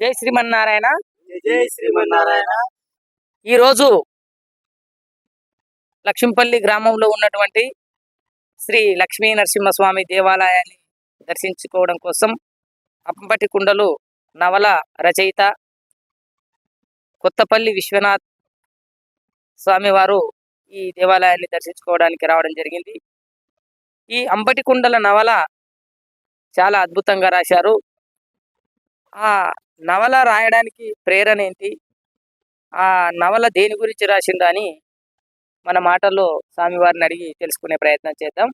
జై శ్రీమన్నారాయణ. జై శ్రీమన్నారాయణ. ఈరోజు లక్ష్మీపల్లి గ్రామంలో ఉన్నటువంటి శ్రీ లక్ష్మీ నరసింహస్వామి దేవాలయాన్ని దర్శించుకోవడం కోసం అంబటి కుండలు నవల రచయిత కొత్తపల్లి విశ్వనాథ్ స్వామివారు ఈ దేవాలయాన్ని దర్శించుకోవడానికి రావడం జరిగింది. ఈ అంబటి కుండల నవల చాలా అద్భుతంగా రాశారు. ఆ నవల రాయడానికి ప్రేరణ ఏంటి? ఆ నవల దేని గురించి రాసిందా అని మన మాటల్లో స్వామివారిని అడిగి తెలుసుకునే ప్రయత్నం చేద్దాం.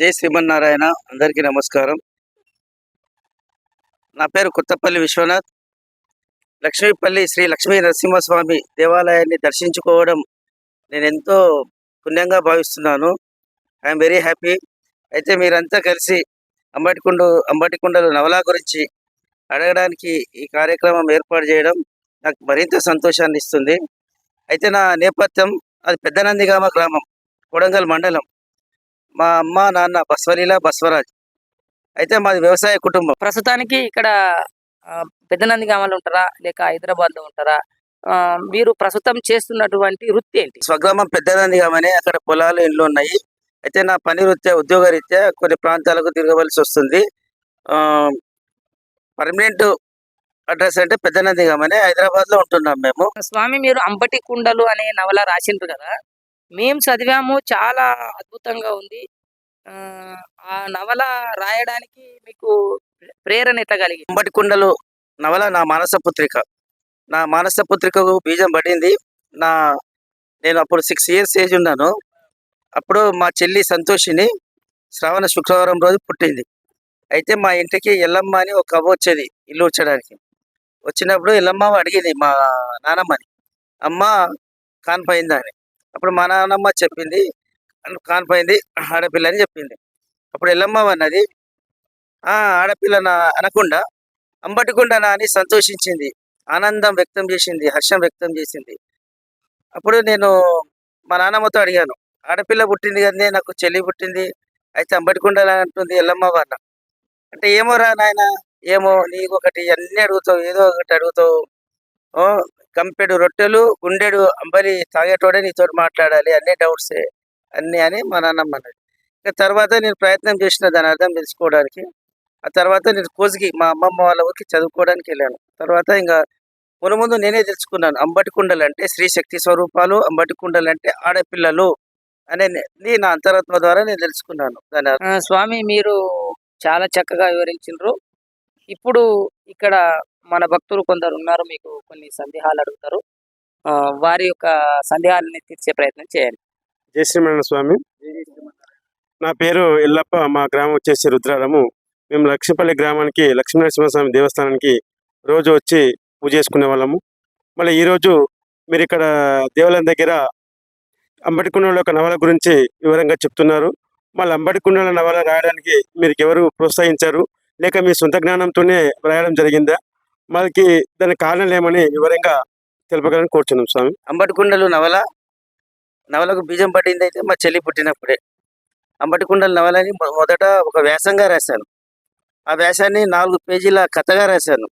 జై శ్రీమన్నారాయణ అందరికీ నమస్కారం. నా పేరు కొత్తపల్లి విశ్వనాథ్. లక్ష్మీపల్లి శ్రీ లక్ష్మీ నరసింహస్వామి దేవాలయాన్ని దర్శించుకోవడం నేను ఎంతో పుణ్యంగా భావిస్తున్నాను. I'm very happy. అయితే మీరంతా కలిసి అంబటికుండు అంబటికొండలు నవలా గురించి అడగడానికి ఈ కార్యక్రమం ఏర్పాటు చేయడం నాకు మరింత సంతోషాన్ని ఇస్తుంది. అయితే నా నేపథ్యం అది పెద్దనందిగామ గ్రామం కొడంగల్ మండలం. మా అమ్మ నాన్న బస్వలీల బస్వరాజ్. అయితే మాది వ్యవసాయ కుటుంబం. ప్రస్తుతానికి ఇక్కడ ఆ, పెద్దనంది గ్రామాలు ఉంటారా? లేక హైదరాబాద్లో ఉంటారా మీరు ప్రస్తుతం చేస్తున్నటువంటి వృత్తి ఏంటి? స్వగ్రామం పెద్దనందిగామనే అక్కడ పొలాలు ఇండ్లు ఉన్నాయి. అయితే నా పని రీత్యా ఉద్యోగ రీత్యా కొన్ని ప్రాంతాలకు తిరగవలసి వస్తుంది. పర్మనెంట్ అడ్రస్ అంటే పెద్దనందిగామనే హైదరాబాద్లో ఉంటున్నాం మేము. స్వామి మీరు అంబటి కుండలు అనే నవల రాసిండ్రు కదా? మేము చదివాము చాలా అద్భుతంగా ఉంది. ఆ, నవల రాయడానికి మీకు ప్రేరణ ఎట్లా కలిగింది? అంబటి కుండలు నవల నా మానస పుత్రిక. నా మానస పుత్రికకు బీజం పడింది. నా నేను అప్పుడు సిక్స్ ఇయర్స్ ఏజ్ ఉన్నాను. అప్పుడు మా చెల్లి సంతోషిని శ్రావణ శుక్రవారం రోజు పుట్టింది. అయితే మా ఇంటికి ఎల్లమ్మ అని ఒక అవ్వ వచ్చేది ఇల్లు వచ్చడానికి వచ్చినప్పుడు ఎల్లమ్మ అడిగింది మా నానమ్మని అమ్మ కానిపోయింది అని. అప్పుడు మా నానమ్మ చెప్పింది కానిపోయింది ఆడపిల్ల అని చెప్పింది. అప్పుడు ఎల్లమ్మ అన్నది ఆడపిల్ల అనకుండా అంబటికుండా అని సంతోషించింది. ఆనందం వ్యక్తం చేసింది హర్షం వ్యక్తం చేసింది. అప్పుడు నేను మా నాన్నమ్మతో అడిగాను ఆడపిల్ల పుట్టింది కదే నాకు చెల్లి పుట్టింది అయితే అంబటికుండలా అంటుంది ఎల్లమ్మ అన్న. అంటే ఏమో రా నాయన ఏమో నీకు ఒకటి అన్ని అడుగుతావు ఏదో ఒకటి అడుగుతావు. కంపెడు రొట్టెలు గుండెడు అంబలి తాగేటోడే నీతో మాట్లాడాలి అన్ని డౌట్సే అన్ని అని మా నాన్నమ్మ అన్నాడు. ఇంకా తర్వాత నేను ప్రయత్నం చేసిన దాని అర్థం తెలుసుకోవడానికి ఆ తర్వాత నేను కోసికి మా అమ్మమ్మ వాళ్ళ ఊరికి చదువుకోవడానికి వెళ్ళాను. తర్వాత ఇంకా మున ముందు నేనే తెలుసుకున్నాను అంబటి కుండలు అంటే స్త్రీ శక్తి స్వరూపాలు అంబటి కుండలు అంటే ఆడపిల్లలు అనే నా అంతరాత్మ ద్వారా నేను తెలుసుకున్నాను దాని అర్థం. స్వామి మీరు చాలా చక్కగా వివరించారు ఇప్పుడు ఇక్కడ మన భక్తులు కొందరు ఉన్నారు మీకు కొన్ని సందేహాలు అడుగుతారు. ఆ, వారి యొక్క సందేహాలని తీర్చే ప్రయత్నం చేయండి. జయ శ్రీమణ స్వామి. నా పేరు ఎల్లప్ప మా గ్రామం వచ్చేసి రుద్రారము మేము లక్ష్మీపల్లి గ్రామానికి లక్ష్మీనరసింహస్వామి దేవస్థానానికి రోజు వచ్చి పూజ చేసుకునే వాళ్ళము. మళ్ళీ ఈరోజు మీరు ఇక్కడ దేవాలయం దగ్గర అంబటికుండల యొక్క నవల గురించి వివరంగా చెప్తున్నారు. మళ్ళీ అంబటికుండల నవల రాయడానికి మీరు ఎవరు ప్రోత్సహించారు? లేక మీ సొంత జ్ఞానంతోనే రాయడం జరిగిందా? మనకి దానికి కారణాలు ఏమని వివరంగా తెలుపగలని కోరుచున్నాం స్వామి. అంబటి కుండలు నవల నవలకు బీజం పడింది అయితే మా చెల్లి పుట్టినప్పుడే. అంబటి కుండల నవలని మొదట ఒక వ్యాసంగా రాశాను. ఆ వ్యాసాన్ని నాలుగు పేజీల కథగా రాశాను.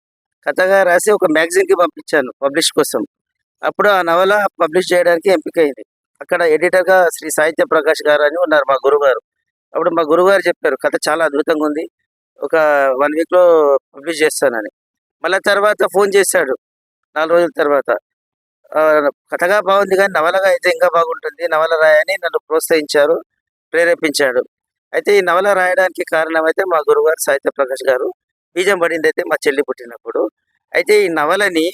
కథగా రాసి ఒక మ్యాగజిన్కి పంపించాను పబ్లిష్ కోసం. అప్పుడు ఆ నవల పబ్లిష్ చేయడానికి ఎంపిక అయింది అక్కడ ఎడిటర్గా శ్రీ సాహిత్య ప్రకాష్ గారు అని ఉన్నారు మా గురుగారు. అప్పుడు మా గురువుగారు చెప్పారు కథ చాలా అద్భుతంగా ఉంది. ఒక వన్ వీక్లో పబ్లిష్ చేస్తానని. మళ్ళీ తర్వాత ఫోన్ చేశాడు నాలుగు రోజుల తర్వాత. కథగా బాగుంది కానీ నవలగా అయితే ఇంకా బాగుంటుంది. నవల రాయని నన్ను ప్రోత్సహించారు ప్రేరేపించాడు. అయితే ఈ నవల రాయడానికి కారణం అయితే మా గురుగారు సాహిత్య ప్రకాష్ గారు. బీజం పడింది అయితే మా చెల్లి పుట్టినప్పుడు. అయితే ఈ నవలని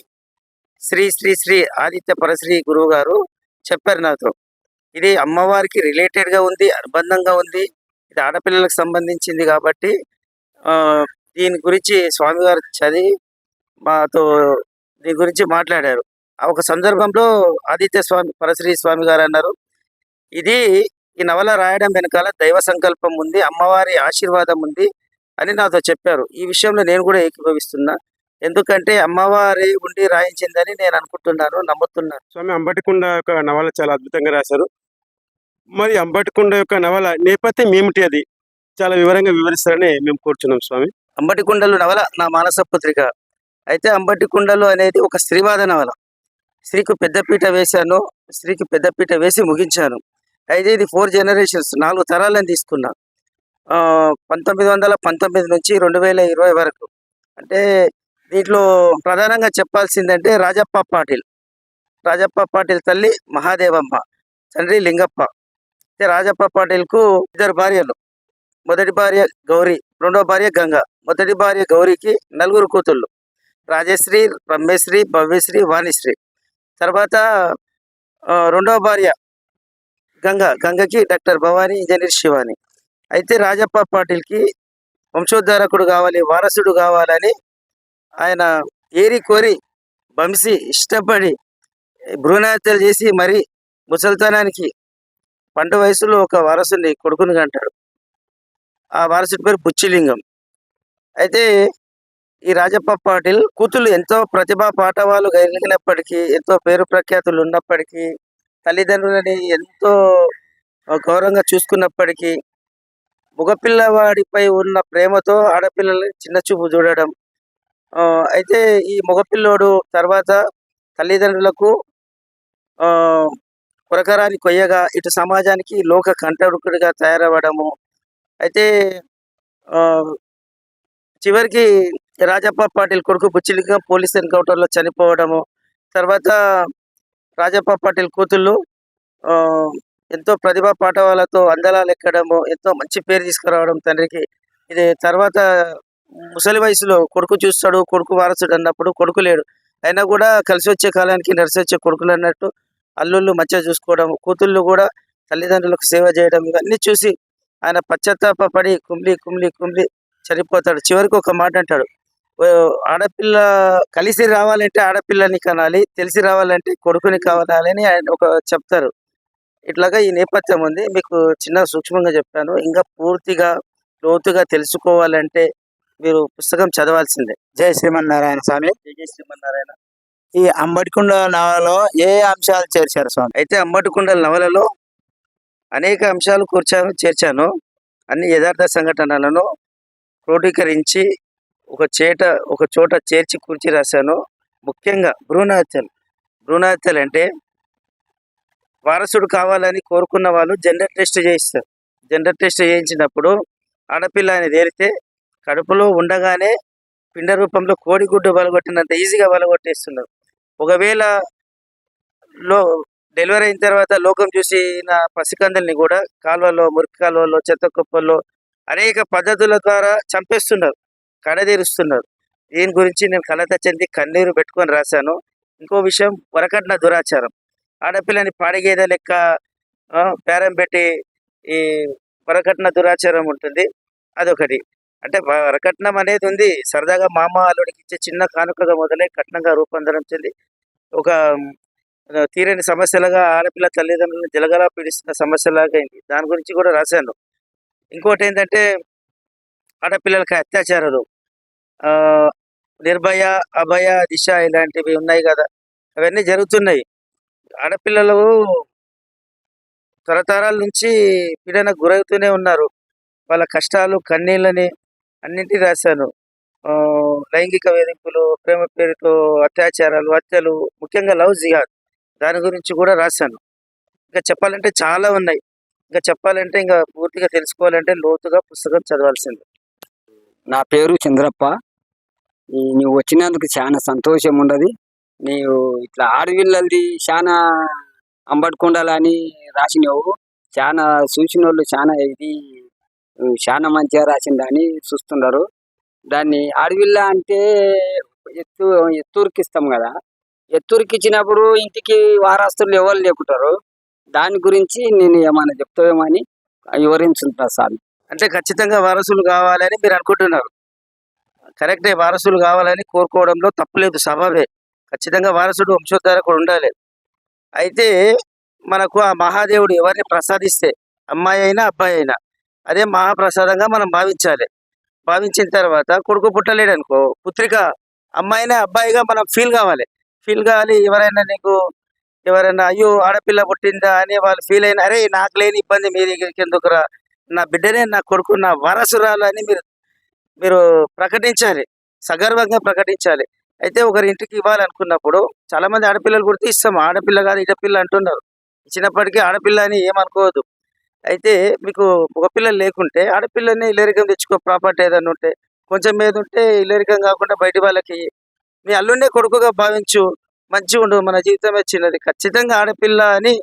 శ్రీ శ్రీ శ్రీ ఆదిత్య పరశ్రీ గురువు గారు చెప్పారు నాతో. ఇది అమ్మవారికి రిలేటెడ్గా ఉంది అనుబంధంగా ఉంది. ఇది ఆడపిల్లలకు సంబంధించింది కాబట్టి ఆ, దీని గురించి స్వామివారు చదివి మాతో దీని గురించి మాట్లాడారు. ఆ ఒక సందర్భంలో ఆదిత్య స్వామి పరశ్రీ స్వామి గారు అన్నారు ఇది ఈ నవల రాయడం వెనకాల దైవ సంకల్పం ఉంది అమ్మవారి ఆశీర్వాదం ఉంది అని నాతో చెప్పారు. ఈ విషయంలో నేను కూడా ఏకీభవిస్తున్నా. ఎందుకంటే అమ్మవారి ఉండి రాయించిందని నేను అనుకుంటున్నాను నమ్ముతున్నాను. స్వామి అంబటికుండ యొక్క నవల చాలా అద్భుతంగా రాశారు. మరి అంబటికొండ యొక్క నవల నేపథ్యం ఏమిటి అది? చాలా వివరంగా వివరిస్తారని మేము కోరుచున్నాం స్వామి. అంబటికొండలు నవల నా మానస పుత్రిక. అయితే అంబటికొండలు అనేది ఒక స్త్రీవాద నవల. స్త్రీకి పెద్దపీట వేశాను స్త్రీకి పెద్దపీట వేసి ముగించాను. అయితే ఇది ఫోర్ జనరేషన్స్ నాలుగు తరాలను తీసుకున్నా. పంతొమ్మిది వందల పంతొమ్మిది నుంచి రెండు వేల ఇరవై వరకు. అంటే దీంట్లో ప్రధానంగా చెప్పాల్సిందంటే రాజప్ప పాటిల్. రాజప్ప పాటిల్ తల్లి మహాదేవమ్మ తండ్రి లింగప్ప. అయితే రాజప్ప పాటిల్కు ఇద్దరు భార్యలు. మొదటి భార్య గౌరీ రెండో భార్య గంగ. మొదటి భార్య గౌరీకి నలుగురు కూతుళ్ళు. రాజశ్రీ రమ్యశ్రీ భవ్యశ్రీ వాణిశ్రీ. తర్వాత రెండో భార్య గంగ. గంగకి డాక్టర్ భవానీ ఇంజనీర్ శివాని. అయితే రాజప్ప పాటిల్కి వంశోద్ధారకుడు కావాలి వారసుడు కావాలని ఆయన ఏరి కోరి బంశీ ఇష్టపడి భ్రూణహత్యలు చేసి మరి ముసల్తనానికి పండు వయసులో ఒక వారసుని కొడుకుని అంటాడు ఆ వారసుడి పేరు పుచ్చిలింగం అయితే ఈ రాజప్ప పాటిల్ కూతుళ్ళు ఎంతో ప్రతిభా పాఠవాలు కలిగినప్పటికీ ఎంతో పేరు ప్రఖ్యాతులు ఉన్నప్పటికీ తల్లిదండ్రులని ఎంతో గౌరవంగా చూసుకున్నప్పటికీ మగపిల్లవాడిపై ఉన్న ప్రేమతో ఆడపిల్లల్ని చిన్న చూపు చూడడం. అయితే ఈ మగపిల్లోడు తర్వాత తల్లిదండ్రులకు ఆ కొయ్యగా ఇటు సమాజానికి లోక కంటడుకుడిగా తయారవ్వడము. అయితే ఆ, చివరికి రాజప్ప పాటిల్ కొడుకు బుచ్చిలింగం పోలీస్ ఎన్కౌంటర్లో చనిపోవడము. తర్వాత రాజప్ప పాటిల్ కూతుళ్ళు ఆ, ఎంతో ప్రతిభా పాఠవాలతో అందలాలు ఎక్కడము ఎంతో మంచి పేరు తీసుకురావడం తండ్రికి. ఇది తర్వాత ముసలి వయసులో కొడుకు చూస్తాడు కొడుకు వారసుడు అన్నప్పుడు కొడుకు లేడు. అయినా కూడా కలిసి వచ్చే కాలానికి నడిచి వచ్చే కొడుకులు అన్నట్టు అల్లుళ్ళు మంచిగా చూసుకోవడం కూతుళ్ళు కూడా తల్లిదండ్రులకు సేవ చేయడం ఇవన్నీ చూసి ఆయన పశ్చాత్తాప పడి కుమ్లి కుమ్లి కుమ్లి చనిపోతాడు. చివరికి ఒక మాట అంటాడు. "ఓ, ఆడపిల్ల కలిసి రావాలంటే ఆడపిల్లని కనాలి తెలిసి రావాలంటే కొడుకుని కావాలి అని ఆయన ఒక చెప్తారు. ఇట్లాగా ఈ నేపథ్యం ఉంది. మీకు చిన్న సూక్ష్మంగా చెప్పాను. ఇంకా పూర్తిగా లోతుగా తెలుసుకోవాలంటే మీరు పుస్తకం చదవాల్సిందే. జై శ్రీమన్నారాయణ స్వామి. జై శ్రీమన్నారాయణ. ఈ అంబటికొండ నవలలో ఏ అంశాలు చేర్చారు స్వామి? అయితే అంబటికొండ నవలలో అనేక అంశాలు కూర్చాను చేర్చాను. అన్ని యథార్థ సంఘటనలను క్రోడీకరించి ఒక చేట ఒక చోట చేర్చి కూర్చి రాశాను. ముఖ్యంగా భ్రూణహత్యలు. భ్రూణహత్యలు అంటే వారసుడు కావాలని కోరుకున్న వాళ్ళు జెండర్ టెస్ట్ చేయిస్తారు. జెండర్ టెస్ట్ చేయించినప్పుడు ఆడపిల్ల అని తేలితే కడుపులో ఉండగానే పిండ రూపంలో కోడిగుడ్డు వలగొట్టినంత ఈజీగా వలగొట్టేస్తున్నారు. ఒకవేళ లో డెలివరీ అయిన తర్వాత లోకం చూసిన పసికందుల్ని కూడా కాలువలో మురికి కాలువలో చెత్త కుప్పల్లో అనేక పద్ధతుల ద్వారా చంపేస్తున్నారు కడదీరుస్తున్నారు దీని గురించి నేను కలత చెంది కన్నీరు పెట్టుకొని రాశాను. ఇంకో విషయం వరకట్న దురాచారం. ఆడపిల్లని పాడిగేద లెక్క ఆ, బేరం పెట్టి ఈ వరకట్న దురాచారం ఉంటుంది. అదొకటి. అంటే వరకట్నం అనేది ఉంది. సరదాగా మామ అల్లుడికి ఇచ్చే చిన్న కానుకగా మొదలై కట్నంగా రూపాంతరం చెంది ఒక తీరని సమస్యలుగా ఆడపిల్ల తల్లిదండ్రులను జలగలా పీడిస్తున్న సమస్యలాగా అయింది. దాని గురించి కూడా రాశాను. ఇంకోటి ఏంటంటే ఆడపిల్లలకి అత్యాచారాలు ఆ, నిర్భయ అభయ దిశ ఇలాంటివి ఉన్నాయి కదా. అవన్నీ జరుగుతున్నాయి. ఆడపిల్లలు తరతరాల నుంచి పీడనకు గురవుతూనే ఉన్నారు. వాళ్ళ కష్టాలు కన్నీళ్ళని అన్నింటి రాశాను. ఆ, లైంగిక వేధింపులు ప్రేమ పేరుతో అత్యాచారాలు హత్యలు ముఖ్యంగా లవ్ జిహాద్ దాని గురించి కూడా రాశాను. ఇంకా చెప్పాలంటే చాలా ఉన్నాయి. ఇంకా చెప్పాలంటే ఇంకా పూర్తిగా తెలుసుకోవాలంటే లోతుగా పుస్తకం చదవాల్సింది. నా పేరు చంద్రప్ప. నువ్వు వచ్చినందుకు చాలా సంతోషం ఉండదు. నీవు ఇట్లా ఆడవిల్లది చాలా అంబడుకుండాలని రాసినావు. చాలా చూసిన వాళ్ళు చాలా ఇది చాలా మంచిగా రాసిందని చూస్తున్నారు దాన్ని ఆడవిల్ల అంటే ఎత్తు ఎత్తూరుకి ఇస్తాం కదా. ఎత్తూరుకి ఇచ్చినప్పుడు ఇంటికి వారస్తులు ఎవరు లేకుంటారు? దాని గురించి నేను ఏమైనా చెప్తావేమని వివరించుంటా సార్. అంటే ఖచ్చితంగా వారసులు కావాలని మీరు అనుకుంటున్నారు. కరెక్టే వారసులు కావాలని కోరుకోవడంలో తప్పలేదు సభవే ఖచ్చితంగా వారసుడు వంశోద్ధారకుడు ఉండాలి. అయితే మనకు ఆ మహాదేవుడు ఎవరిని ప్రసాదిస్తే అమ్మాయి అయినా అబ్బాయి అయినా అదే మహాప్రసాదంగా మనం భావించాలి. భావించిన తర్వాత కొడుకు పుట్టలేడు అనుకో పుత్రిక అమ్మాయినే అబ్బాయిగా మనం ఫీల్ కావాలి. ఫీల్ కావాలి ఎవరైనా నీకు ఎవరైనా అయ్యో ఆడపిల్ల పుట్టిందా అని వాళ్ళు ఫీల్ అయినా అరే నాకు లేని ఇబ్బంది మీ దగ్గరికి ఎందుకురా? నా బిడ్డనే నా కొడుకు నా వారసురాలు అని మీరు మీరు ప్రకటించాలి. సగర్వంగా ప్రకటించాలి. అయితే ఒకరి ఇంటికి ఇవ్వాలనుకున్నప్పుడు చాలా మంది ఆడపిల్లలు గుర్తు ఇస్తాం ఆడపిల్ల కాదు ఇటపిల్ల అంటున్నారు. ఇచ్చినప్పటికీ ఆడపిల్ల అని ఏమనుకోవద్దు. అయితే మీకు ఒక పిల్లలు లేకుంటే ఆడపిల్లని ఇల్లరికం తెచ్చుకో ప్రాపర్టీ ఏదైనా ఉంటే కొంచెం మీద ఉంటే ఇల్లరికం కాకుండా బయట వాళ్ళకి మీ అల్లుండే కొడుకుగా భావించు మంచిగా ఉండు మన జీవితమే చిన్నది. ఖచ్చితంగా ఆడపిల్ల అని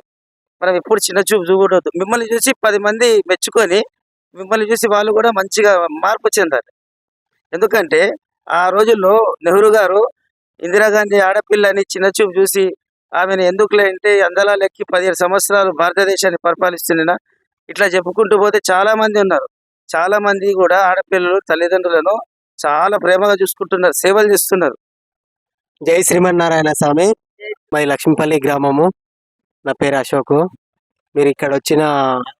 మనం ఎప్పుడు చిన్న చూపు చూడవద్దు మిమ్మల్ని చూసి పది మంది మెచ్చుకొని మిమ్మల్ని చూసి వాళ్ళు కూడా మంచిగా మార్పు చెందాలి. ఎందుకంటే ఆ రోజుల్లో నెహ్రూ గారు ఇందిరాగాంధీ ఆడపిల్లని చిన్న చూపు చూసి ఆమెను ఎందుకులే అంటే అందలా లెక్కి పదిహేడు సంవత్సరాలు భారతదేశాన్ని పరిపాలిస్తున్నా ఇట్లా చెప్పుకుంటూ పోతే చాలా మంది ఉన్నారు. చాలా మంది కూడా ఆడపిల్లలు తల్లిదండ్రులను చాలా ప్రేమగా చూసుకుంటున్నారు సేవలు చేస్తున్నారు. జై శ్రీమన్నారాయణ స్వామి. మాది లక్ష్మీపల్లి గ్రామము. నా పేరు అశోక్. మీరు ఇక్కడ వచ్చిన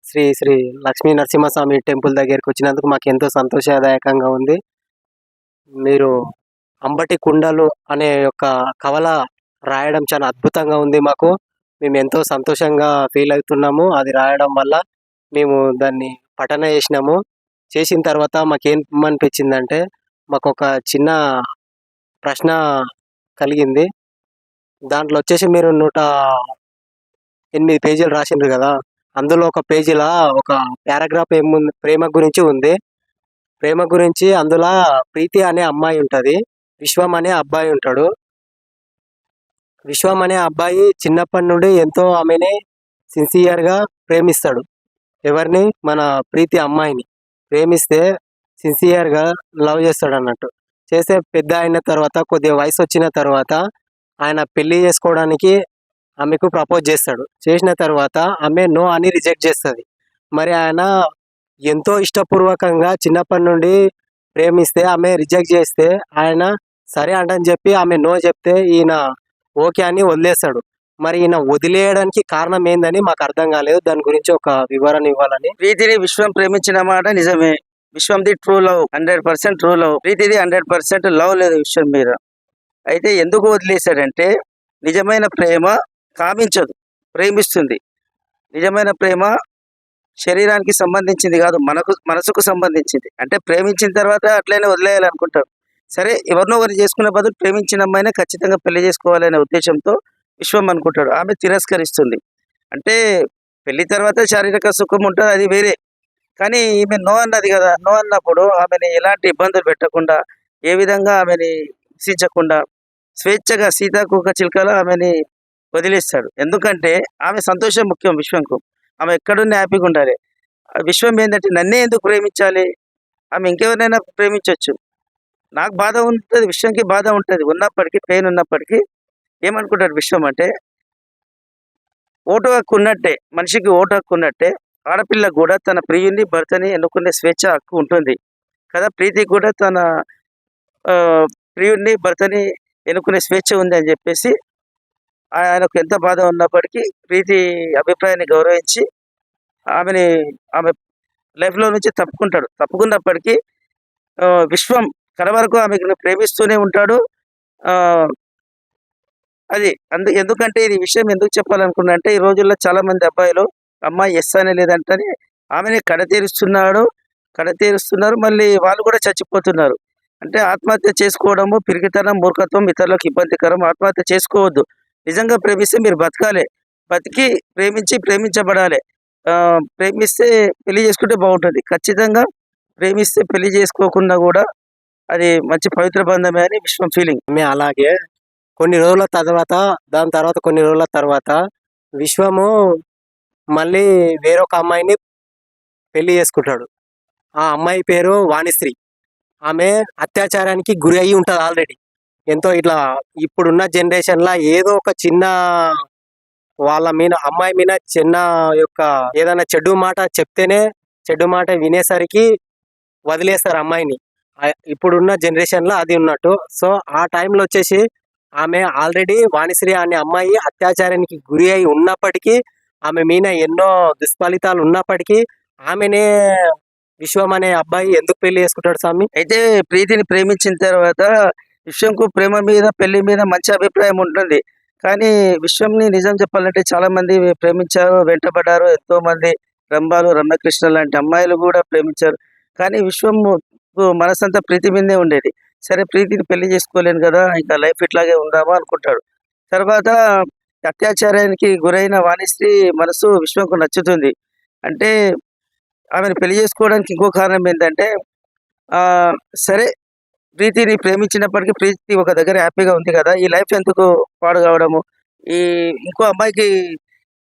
శ్రీ శ్రీ లక్ష్మీ నరసింహస్వామి టెంపుల్ దగ్గరికి వచ్చినందుకు మాకు ఎంతో సంతోషదాయకంగా ఉంది. మీరు అంబటి కుండలు అనే యొక్క కవల రాయడం చాలా అద్భుతంగా ఉంది మాకు. మేము ఎంతో సంతోషంగా ఫీల్ అవుతున్నాము. అది రాయడం వల్ల మేము దాన్ని పఠన చేసినాము. చేసిన తర్వాత మాకేం అనిపించిందంటే మాకు ఒక చిన్న ప్రశ్న కలిగింది. దాంట్లో వచ్చేసి మీరు నూట ఎనిమిది పేజీలు రాసిండ్రు కదా అందులో ఒక పేజీలో ఒక పారాగ్రాఫ్ ఏముంది ప్రేమ గురించి ఉంది. ప్రేమ గురించి అందులో ప్రీతి అనే అమ్మాయి ఉంటుంది విశ్వం అనే అబ్బాయి ఉంటాడు. విశ్వం అనే అబ్బాయి చిన్నప్పటి నుండి ఎంతో ఆమెని సిన్సియర్గా ప్రేమిస్తాడు. ఎవరిని? మన ప్రీతి అమ్మాయిని. ప్రేమిస్తే సిన్సియర్గా లవ్ చేస్తాడు అన్నట్టు చేసే పెద్ద అయిన తర్వాత కొద్దిగా వయసు వచ్చిన తర్వాత ఆయన పెళ్ళి చేసుకోవడానికి ఆమెకు ప్రపోజ్ చేస్తాడు. చేసిన తర్వాత ఆమె నో అని రిజెక్ట్ చేస్తుంది. మరి ఆయన ఎంతో ఇష్టపూర్వకంగా చిన్నప్పటి నుండి ప్రేమిస్తే ఆమె రిజెక్ట్ చేస్తే ఆయన సరే అంటని చెప్పి ఆమె నో చెప్తే ఈయన ఓకే అని వదిలేస్తాడు. మరి ఈయన వదిలేయడానికి కారణం ఏందని మాకు అర్థం కాలేదు. దాని గురించి ఒక వివరణ ఇవ్వాలని. ప్రీతిని విశ్వం ప్రేమించిన మాట నిజమే. Vishwam the true love hundred percent true love ప్రీతిది hundred percent love లేదు విశ్వం మీద. అయితే ఎందుకు వదిలేశాడంటే నిజమైన ప్రేమ కామించదు ప్రేమిస్తుంది. నిజమైన ప్రేమ శరీరానికి సంబంధించింది కాదు మనకు మనసుకు సంబంధించింది. అంటే ప్రేమించిన తర్వాత అట్లనే వదిలేయాలనుకుంటారు. సరే ఎవరినో ఒకరు చేసుకునే బదులు ప్రేమించిన అమ్మాయినే ఖచ్చితంగా పెళ్ళి చేసుకోవాలనే ఉద్దేశంతో విశ్వం అనుకుంటాడు. ఆమె తిరస్కరిస్తుంది. అంటే పెళ్ళి తర్వాత శారీరక సుఖం ఉంటుంది అది వేరే. కానీ ఈమె నో అన్నది కదా నో అన్నప్పుడు ఆమెని ఎలాంటి ఇబ్బందులు పెట్టకుండా ఏ విధంగా ఆమెని హింసించకుండా స్వేచ్ఛగా సీతాకుక చిలుకలో ఆమెని వదిలేస్తాడు. ఎందుకంటే ఆమె సంతోషం ముఖ్యం విశ్వంకు. ఆమె ఎక్కడున్నా హ్యాపీగా ఉండాలి. ఆ విశ్వం ఏంటంటే నన్నే ఎందుకు ప్రేమించాలి? ఆమె ఇంకెవరినైనా ప్రేమించవచ్చు నాకు బాధ ఉంటుంది విశ్వంకి బాధ ఉంటుంది. ఉన్నప్పటికీ పెయిన్ ఉన్నప్పటికీ ఏమనుకుంటాడు విశ్వం అంటే? ఓటు హక్కు ఉన్నట్టే మనిషికి ఓటు హక్కు ఉన్నట్టే ఆడపిల్ల కూడా తన ప్రియుని భర్తని ఎన్నుకునే స్వేచ్ఛ హక్కు ఉంటుంది. కదా ప్రీతి కూడా తన ఆ, ప్రియుడిని భర్తని ఎన్నుకునే స్వేచ్ఛ ఉంది అని చెప్పేసి ఆయనకు ఎంత బాధ ఉన్నప్పటికీ ప్రీతి అభిప్రాయాన్ని గౌరవించి ఆమెని ఆమె లైఫ్లో నుంచి తప్పుకుంటాడు. తప్పుకున్నప్పటికీ విశ్వం కడ వరకు ఆమెను ప్రేమిస్తూనే ఉంటాడు. అది అందు ఎందుకంటే ఇది విషయం ఎందుకు చెప్పాలనుకున్నా అంటే ఈ రోజుల్లో చాలా మంది అబ్బాయిలు అమ్మాయి ఎస్ అనే లేదంటని ఆమెని కడతీరుస్తున్నాడు కడతీరుస్తున్నారు మళ్ళీ వాళ్ళు కూడా చచ్చిపోతున్నారు. అంటే ఆత్మహత్య చేసుకోవడము పిరికితనం మూర్ఖత్వం ఇతరులకు ఇబ్బందికరం ఆత్మహత్య చేసుకోవద్దు. నిజంగా ప్రేమిస్తే మీరు బతకాలి. బతికి ప్రేమించి ప్రేమించబడాలి. ఆ, ప్రేమిస్తే పెళ్ళి చేసుకుంటే బాగుంటుంది. ఖచ్చితంగా ప్రేమిస్తే పెళ్ళి చేసుకోకుండా కూడా అది మంచి పవిత్ర బంధమే అని విశ్వం ఫీలింగ్ మేము అలాగే కొన్ని రోజుల తర్వాత దాని తర్వాత కొన్ని రోజుల తర్వాత విశ్వము మళ్ళీ వేరొక అమ్మాయిని పెళ్ళి చేసుకుంటాడు. ఆ అమ్మాయి పేరు వాణిశ్రీ. ఆమె అత్యాచారానికి గురి అయి ఉంటుంది ఆల్రెడీ. ఎంతో ఇట్లా ఇప్పుడున్న జనరేషన్లో ఏదో ఒక చిన్న వాళ్ళ మీద అమ్మాయి మీద చిన్న యొక్క ఏదైనా చెడు మాట చెప్తేనే చెడు మాట వినేసరికి వదిలేస్తారు అమ్మాయిని. ఇప్పుడున్న జనరేషన్లో అది ఉన్నట్టు. సో ఆ టైంలో వచ్చేసి ఆమె ఆల్రెడీ వాణిశ్రీ అనే అమ్మాయి అత్యాచారానికి గురి అయి ఉన్నప్పటికీ ఆమె మీద ఎన్నో దుష్ఫలితాలు ఉన్నప్పటికీ ఆమెనే విశ్వం అనే అబ్బాయి ఎందుకు పెళ్ళి చేసుకుంటాడు స్వామి? అయితే ప్రీతిని ప్రేమించిన తర్వాత విశ్వంకు ప్రేమ మీద పెళ్ళి మీద మంచి అభిప్రాయం ఉంటుంది. కానీ విశ్వంని నిజం చెప్పాలంటే చాలా మంది ప్రేమించారు వెంటబడ్డారు ఎంతో మంది రంభాలు రమ్యకృష్ణ లాంటి అమ్మాయిలు కూడా ప్రేమించారు. కానీ విశ్వం మనసంతా ప్రీతి మీదే ఉండేది. సరే ప్రీతిని పెళ్ళి చేసుకోలేను కదా ఇంకా లైఫ్ ఇట్లాగే ఉందామా అనుకుంటాడు. తర్వాత అత్యాచారానికి గురైన వాణిశ్రీ మనసు విశ్వంకు నచ్చుతుంది. అంటే ఆమెను పెళ్ళి చేసుకోవడానికి ఇంకో కారణం ఏంటంటే ఆ సరే ప్రీతిని ప్రేమించినప్పటికీ ప్రీతి ఒక దగ్గర హ్యాపీగా ఉంది కదా ఈ లైఫ్ ఎందుకు పాడు కావడము? ఈ ఇంకో అమ్మాయికి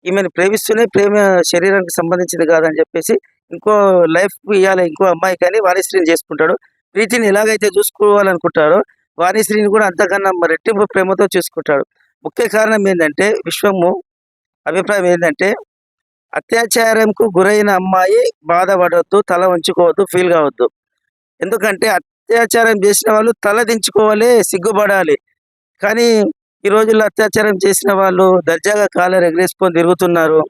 ఈమెను ప్రేమిస్తూనే ప్రేమ శరీరానికి సంబంధించింది కాదని చెప్పేసి ఇంకో లైఫ్ ఇవ్వాలి ఇంకో అమ్మాయి కానీ వాణిశ్రీని చేసుకుంటాడు. ప్రీతిని ఎలాగైతే చూసుకోవాలనుకుంటాడో వాణిశ్రీని కూడా అంతకన్నా మరి రెట్టింపు ప్రేమతో చూసుకుంటాడు. ముఖ్య కారణం ఏంటంటే విశ్వము అభిప్రాయం ఏంటంటే అత్యాచారంకు గురైన అమ్మాయి బాధపడవద్దు తల ఉంచుకోవద్దు ఫీల్ కావద్దు. ఎందుకంటే అత్యాచారం చేసిన వాళ్ళు తల దించుకోవాలి సిగ్గుపడాలి. కానీ ఈ రోజుల్లో అత్యాచారం చేసిన వాళ్ళు దర్జాగా కాలర్ ఎగరేసుకొని తిరుగుతున్నారు.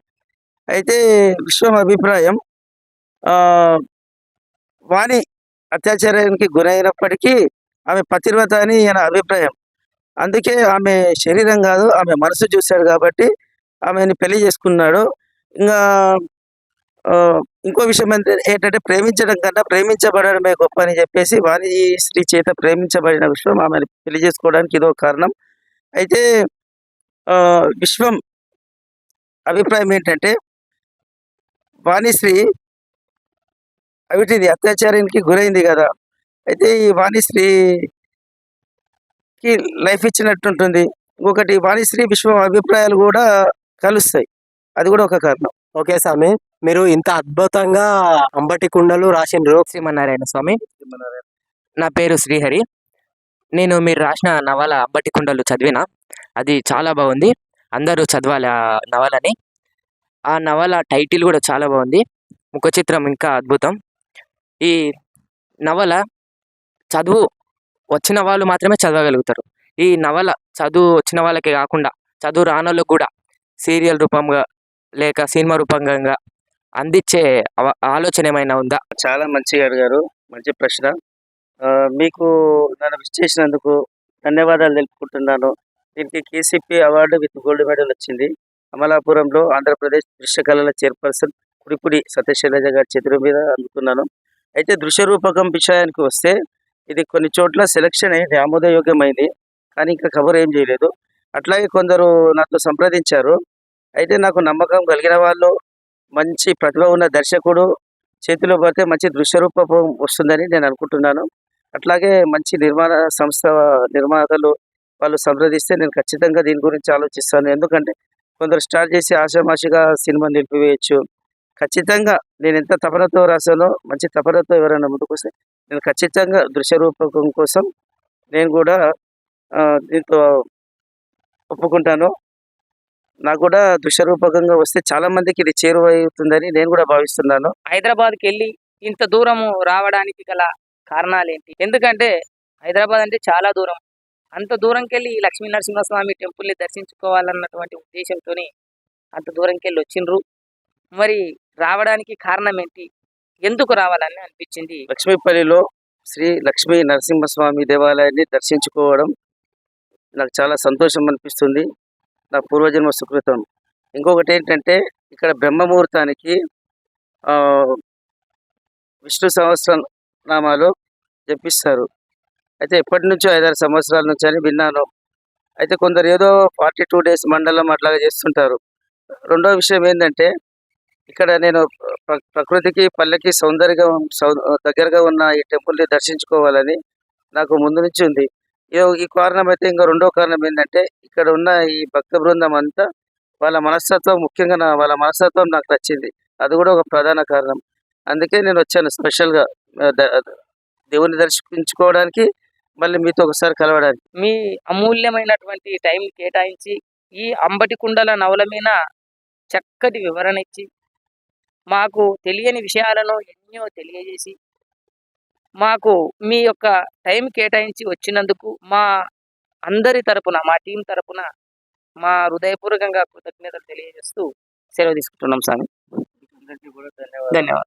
అయితే విశ్వం అభిప్రాయం వాణి అత్యాచారానికి గురైనప్పటికీ ఆమె పతివ్రత అని ఈయన అభిప్రాయం. అందుకే ఆమె శరీరం కాదు ఆమె మనసు చూశాడు కాబట్టి ఆమెని పెళ్ళి చేసుకున్నాడు. ఇంకా ఇంకో విషయం ఏంటంటే ప్రేమించడం కన్నా ప్రేమించబడడమే గొప్ప అని చెప్పేసి వాణి స్త్రీ చేత ప్రేమించబడిన విశ్వం ఆమెను పెళ్ళి చేసుకోవడానికి ఇదో కారణం. అయితే విశ్వం అభిప్రాయం ఏంటంటే వాణిశ్రీ అవిటిది అత్యాచారానికి గురైంది కదా. అయితే ఈ వాణిశ్రీకి లైఫ్ ఇచ్చినట్టుంటుంది. ఇంకొకటి వాణిశ్రీ విశ్వం అభిప్రాయాలు కూడా కలుస్తాయి. అది కూడా ఒక కారణం. ఓకే స్వామి. మీరు ఇంత అద్భుతంగా అంబటి కుండలు రాసిండ్రు. శ్రీమన్నారాయణ స్వామి. నా పేరు శ్రీహరి. నేను మీరు రాసిన నవల అంబటి కుండలు చదివిన. అది చాలా బాగుంది. అందరూ చదవాలి ఆ నవలని. ఆ నవల టైటిల్ కూడా చాలా బాగుంది. ముఖ చిత్రం ఇంకా అద్భుతం. ఈ నవల చదువు వచ్చిన వాళ్ళు మాత్రమే చదవగలుగుతారు. ఈ నవల చదువు వచ్చిన వాళ్ళకే కాకుండా చదువు రానోళ్ళకు కూడా సీరియల్ రూపంగా లేక సినిమా రూపంగా అందించే ఆలోచన ఏమైనా ఉందా? చాలా మంచిగా అడిగారు. మంచి ప్రశ్న. ఆ, మీకు నన్ను విష్ చేసినందుకు ధన్యవాదాలు తెలుపుకుంటున్నాను. దీనికి KCP award with gold medal వచ్చింది. అమలాపురంలో ఆంధ్రప్రదేశ్ దృశ్య చైర్పర్సన్ కుడిపుడి సత్యశైలజ గారి చేతుల మీద అందుకున్నాను. అయితే దృశ్య రూపకం విషయానికి వస్తే ఇది కొన్ని చోట్ల సెలక్షన్ అయింది ఆమోదయోగ్యమైంది. కానీ ఇంకా కవర్ ఏం చేయలేదు. అట్లాగే కొందరు నాతో సంప్రదించారు. అయితే నాకు నమ్మకం కలిగిన వాళ్ళు మంచి ప్రతిభ ఉన్న దర్శకుడు చేతిలో పడితే మంచి దృశ్య రూపకం వస్తుందని నేను అనుకుంటున్నాను. అట్లాగే మంచి నిర్మాణ సంస్థ నిర్మాతలు వాళ్ళు సంప్రదిస్తే నేను ఖచ్చితంగా దీని గురించి ఆలోచిస్తాను. ఎందుకంటే కొందరు స్టార్ట్ చేసి ఆషామాషిగా సినిమా నిలిపివేయచ్చు. ఖచ్చితంగా నేను ఎంత తపనతో రాశానో మంచి తపనతో ఎవరైనా ముందుకొస్తే నేను ఖచ్చితంగా దృశ్య రూపకం కోసం నేను కూడా దీంతో ఒప్పుకుంటాను. నాకు కూడా దృశ్య రూపకంగా వస్తే చాలా మందికి ఇది చేరువవుతుందని నేను కూడా భావిస్తున్నాను. హైదరాబాద్కి వెళ్ళి ఇంత దూరము రావడానికి గల కారణాలు ఏంటి ఎందుకంటే హైదరాబాద్ అంటే చాలా దూరం. అంత దూరంకి వెళ్ళి ఈ లక్ష్మీ నరసింహస్వామి టెంపుల్ని దర్శించుకోవాలన్నటువంటి ఉద్దేశంతో అంత దూరంకి వెళ్ళి వచ్చిండ్రు. మరి రావడానికి కారణం ఏంటి ఎందుకు రావాలని అనిపించింది? లక్ష్మీపల్లిలో శ్రీ లక్ష్మీ నరసింహస్వామి దేవాలయాన్ని దర్శించుకోవడం నాకు చాలా సంతోషం అనిపిస్తుంది. నా పూర్వజన్మ సుకృతం. ఇంకొకటి ఏంటంటే ఇక్కడ బ్రహ్మముహూర్తానికి విష్ణు సంవత్సర నామాలు జపిస్తారు. అయితే ఎప్పటి నుంచో ఐదారు సంవత్సరాల నుంచి అని విన్నాను. అయితే కొందరు ఏదో ఫార్టీ టూ డేస్ మండలం అట్లాగా చేస్తుంటారు. రెండో విషయం ఏంటంటే ఇక్కడ నేను ప్ర- ప్రకృతికి పల్లెకి సౌందర్యంగా దగ్గరగా ఉన్న ఈ టెంపుల్ని దర్శించుకోవాలని నాకు ముందు నుంచి ఉంది. ఈ- ఈ కారణం అయితే ఇంకా రెండో కారణం ఏంటంటే ఇక్కడ ఉన్న ఈ భక్త బృందం అంతా వాళ్ళ మనస్తత్వం ముఖ్యంగా నా వాళ్ళ మనస్తత్వం నాకు నచ్చింది. అది కూడా ఒక ప్రధాన కారణం. అందుకే నేను వచ్చాను స్పెషల్గా దేవుని దర్శించుకోవడానికి మళ్ళీ మీతో ఒకసారి కలవడానికి. మీ అమూల్యమైనటువంటి టైం కేటాయించి ఈ అంబటి కుండల నవల మీద చక్కటి వివరణ ఇచ్చి మాకు తెలియని విషయాలను ఎన్నో తెలియజేసి మాకు మీ యొక్క టైం కేటాయించి వచ్చినందుకు మా అందరి తరపున మా టీం తరపున మా హృదయపూర్వకంగా కృతజ్ఞతలు తెలియజేస్తూ సెలవు తీసుకుంటున్నాం స్వామి. ధన్యవాదాలు.